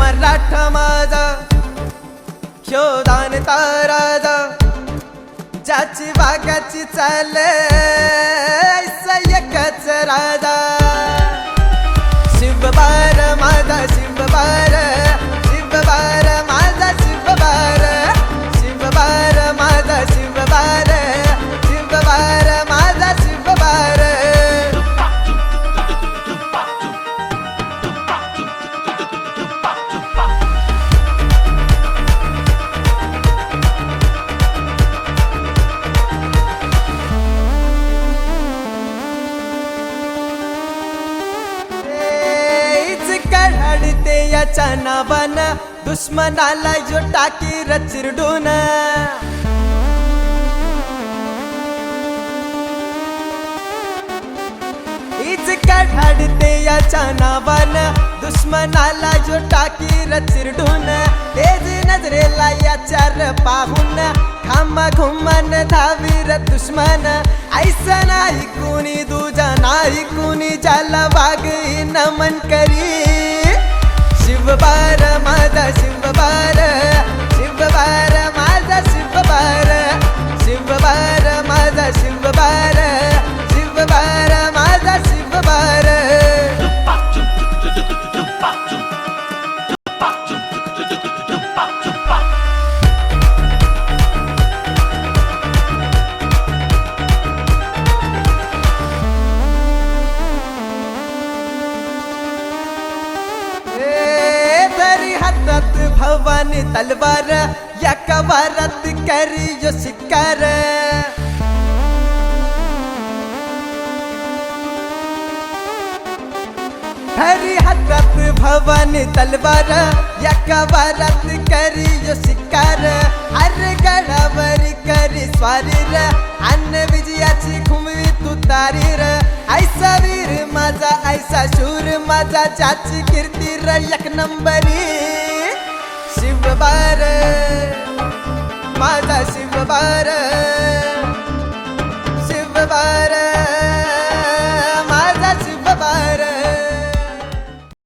गाठ माझा क्षोदान ताराजा ज्याची वाघाची चाल त्याच्या याच्या नावानं दुश्मनाला जो टाकी रचिरडून. इज काढते याच्या नावानं दुश्मनाला जो टाकी रचिरडून. तेज नजरेला याच्यार पाहून खामा घुमन धावीर दुश्मन. ऐसा नाही कुणी दुजा नाही कुणी ज्याला न नमन करी शिव शिवबार माता शिवबार शिवबार हातात भवानी तलवार या कवारात करियो शिकार. हरी हातात भवानी तलवार या कवारात करियो शिकार. हर गडावर करी स्वारी र अन्न विजयाची घुमवी तू तारी र ऐसा वीर माझा ऐसा शूर माझा ज्याची कीर्ती र एक नंबरी. शिव शिवबार माझा शिवबार